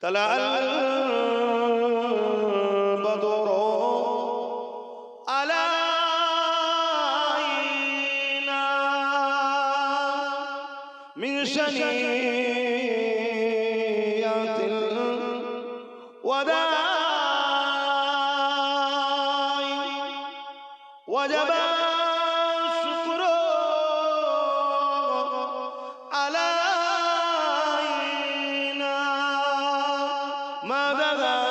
تلا ما بدا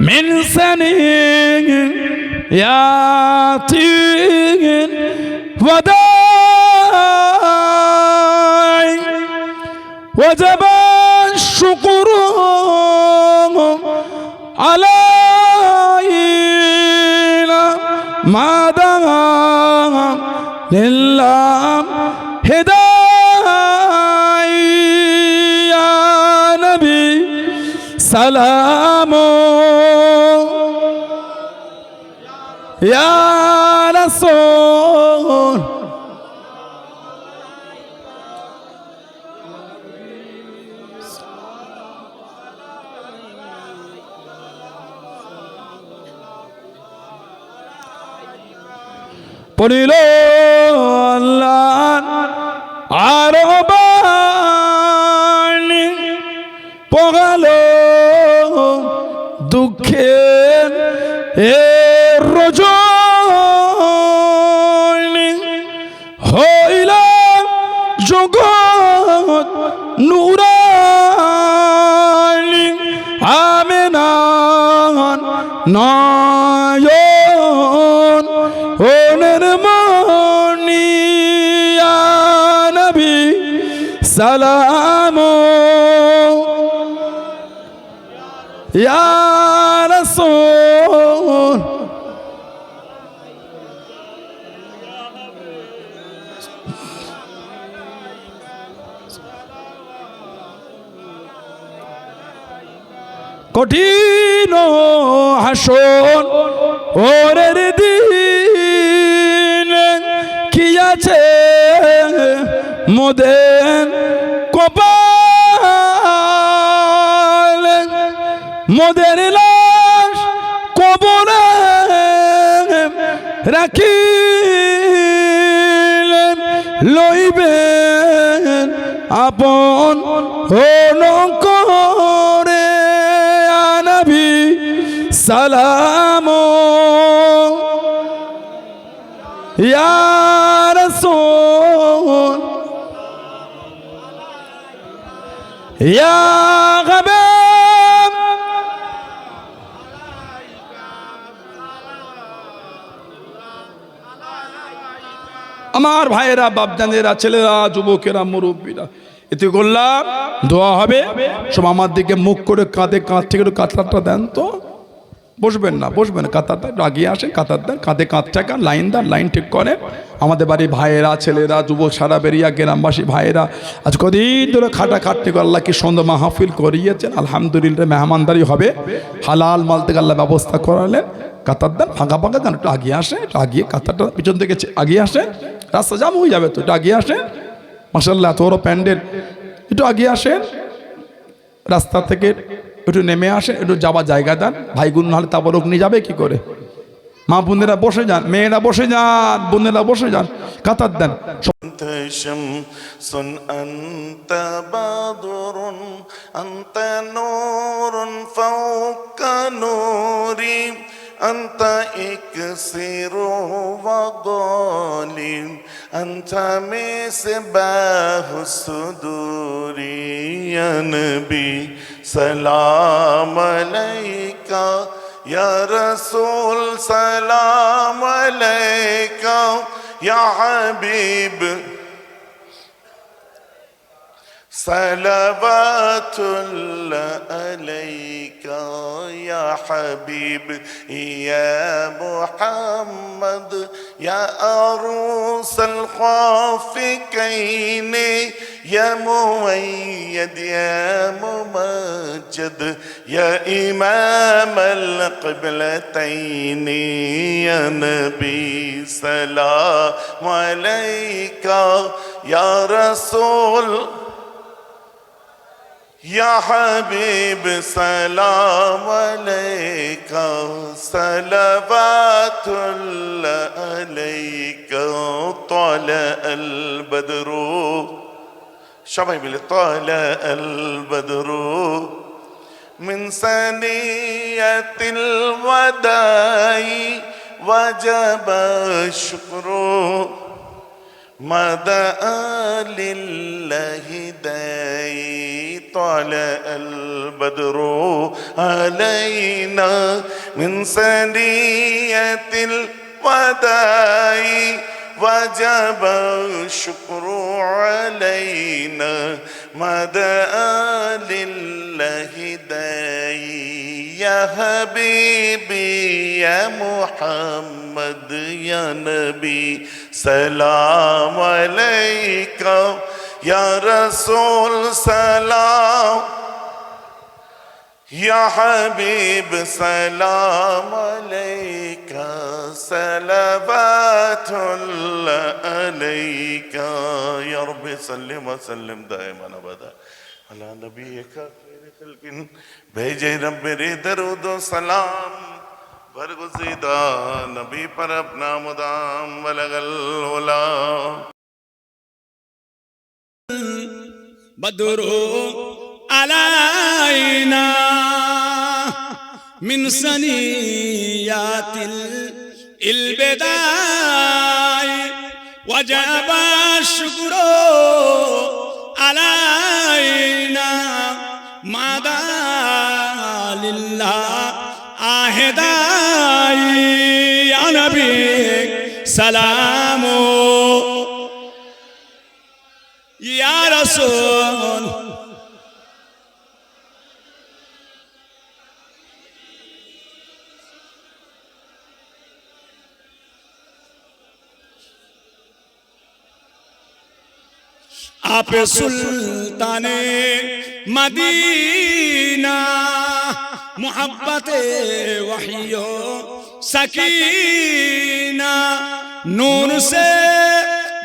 من سنين ياتين وداع وجب الشكر علينا ما دام لله هداي سلام يا رسول পড়িল আল্লাহ আরো জগৎ নুরানি আমেনান নয়ন ওনের মনি নবী সালাম। ইয়া কঠিন হাসন ওরের দিন কি আছে মোদের কপাল? মোদের লাশ কবরে রাখি লইবেন আপন হন সালাম। আমার ভাইয়েরা বাপজানেরা ছেলেরা, যুবকেরা, মুরব্বীরা, এতে করলাম, দোয়া হবে। সব আমার দিকে মুখ করে কাঁধে কাঁধ থেকে একটু কাতারটা দেন তো। বসবেন না, বসবেন একটু আগিয়ে আসেন কাতার দেন কাঁধে কাঁধ টাকা লাইন দেন, লাইন ঠিক করেন। আমাদের বাড়ি ভাইয়েরা, ছেলেরা যুবক সারা বেরিয়া, গ্রামবাসী ভাইয়েরা, আজ কদিন ধরে খাটা খাটতে করে আল্লাহ কি সুন্দর মাহফিল করিয়েছেন। আলহামদুলিল্লাহ মেহমানদারি হবে। হালাল মাল থেকে আল্লাহ ব্যবস্থা করালেন। কাতার দেন ফাঁকা ফাঁকা দেন একটু আগিয়ে আসে একটু আগিয়ে কাতারটা পিছন থেকে আগিয়ে আসে রাস্তা জাম হয়ে যাবে তো, একটু আগিয়ে আসে মাসাল্লাহ বড় প্যান্ডেল, একটু আগিয়ে আসেন। রাস্তা থেকে একটু নেমে আসে একটু যাওয়ার জায়গা দেন ভাইগুন নাহলে তাবরক নিয়ে যাবে কি করে মা বোনেরা বসে যান মেয়েরা বসে যান বোনেরা বসে যান কাতার দেন أنت شمس أنت بدر أنت نور فوق نوري أنت إكسر وغالي أنت مصباح الصدور يا نبي سلام عليك يا رسول سلام عليك يا حبيب. صلوات الله عليك يا حبيب يا محمد يا أروس الخافقين يا مؤيد يا ممجد يا إمام القبلتين يا نبي سلام عليك يا رسول يا حبيب سلام عليك صلوات الله عليك طلع البدر. সবাই মিলে طلع البدر من ثنية الوداع وجب الشكر مدى لله داي طلع البدر علينا من ثنية الوداع وجب الشكر علينا مدى لله داي يا حبيبي يا محمد يا نبي سلام عليك. يا رسول سلام. يا حبيب سلام عليك سلامات عليك. يا رب سلم وسلم دائما ابدا. على نبيك خير خلق. بھیجے رب درود سلام. برگزیدہ نبي پر اپنا مدام. ولغ الولا بدرو علينا. من سنيات البداية وجب الشكر علينا ماذا لله آهداي يا نبي سلام يا رسول آپ سلطان مدینہ محبت وحی و سکینہ نور سے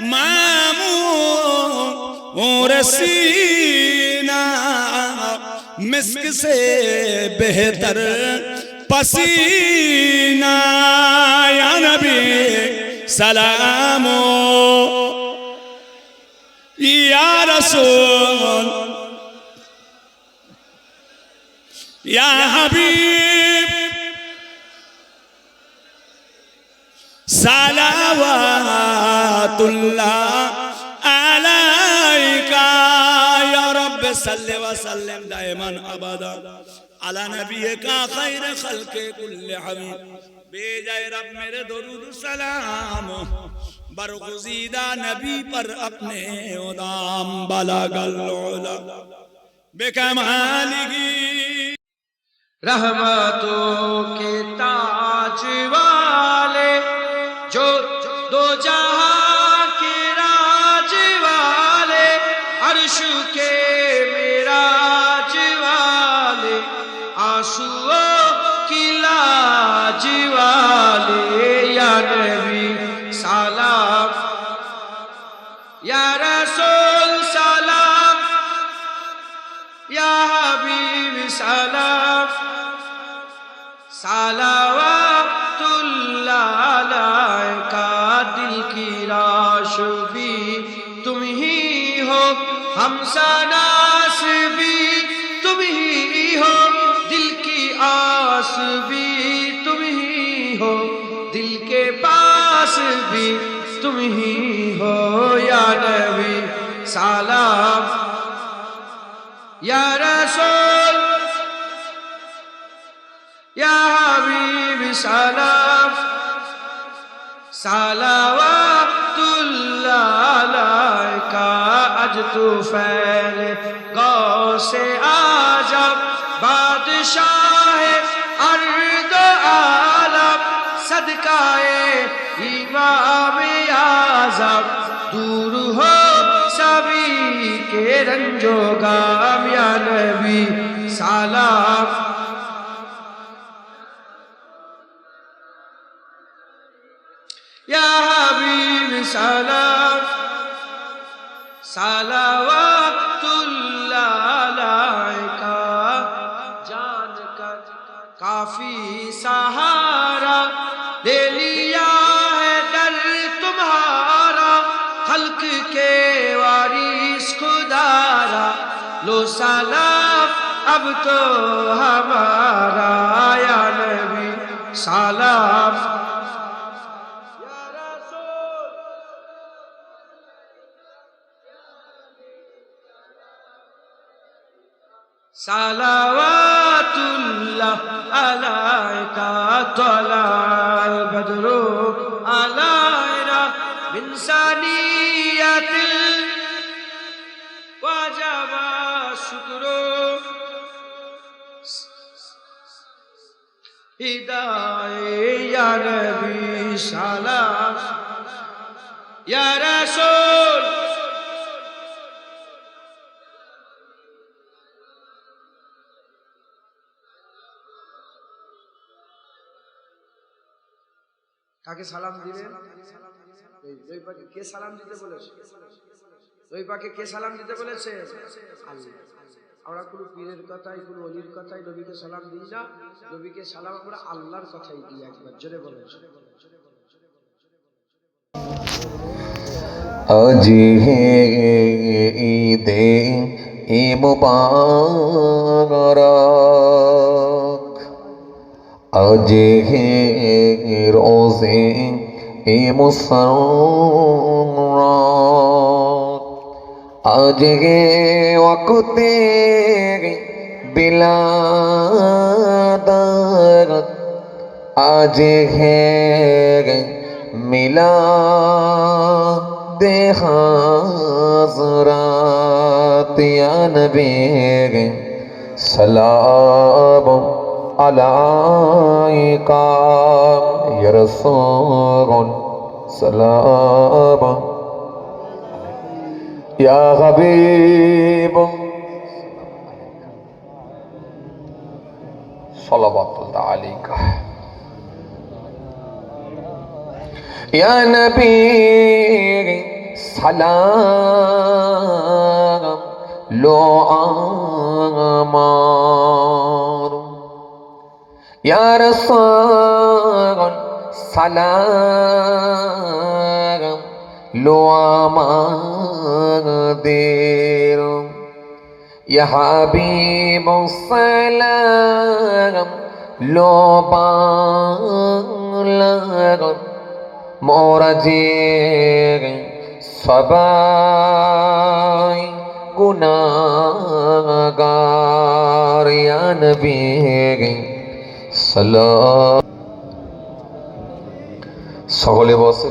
مامو اور سینہ مسک سے بہتر پسینہ یا نبی سلام ইয়া রাসূল। ইয়া হাবিব। সালাওয়াতুল্লাহ আলাইকা। ইয়া রব সাল্লি ওয়া সাল্লিম দাইমান আবাদা। আলা নবিয়িকা খায়র খালকে কুল্লি برغزیدہ نبی پر اپنے ادام بلا بلغ العلا بکمالگی رحمتوں کے تاج والے، جو دو جہاں کے راج والے، عرش کے میراج والے، آنسوؤں کی لاج والے۔ ناس بھی تم ہی ہو، دل کی آس بھی تم ہی ہو، دل کے پاس بھی تم ہی ہو، یا نبی سلام، یا رسول، یا حبیب سلام سلام آج تو فیل گو سے آجا بادشاہ ارد عالم، صدقہ امام اعظم۔ دور ہو سبھی کے رنجو گام یا نبی سالام یا حبیب، سلام۔ سالوات اللہ کا جان کا کافی سہارا لے لیا ہے در تمہارا، خلق کے وارث خدارا، لو سالاف اب تو ہمارا یا نبی سالاف সালাওয়াতুল্লাহ আলাইকা তলাল বদরু আলাইরা মিন সানিয়াতিল ওয়াজাবা শুকরু। হিদায়ে ইয়া নবী সালাম। ইয়া রাসূল কাকে সালাম দিলেন। কে সালাম দিতে বলেছে? দুই পাকে কে সালাম দিতে বলেছে? আমরা কোনো পীরের কথাই, কোনো অলির কথাই নবীকে সালাম দিই না। নবীকে সালাম আমরা আল্লাহর কথাই দিই একবার। জোরে বলেন। আজ হে ঈদে ই মুবারক। আজ হে রোজে ই মুসরত আজ হে ওয়াক্তে বিলাদত আজ হে মিলা দে عليك يا رسول سلام يا حبيب. صلوات الله عليك. يا نبي. سلام. لو آمان ইয়ার সালাম লো আমাদের ইয়াহাবিব সালাম লো বাংলাগন মোরাজে সবাই গুনাগার ইয়ানবী সালাম সকলে বসে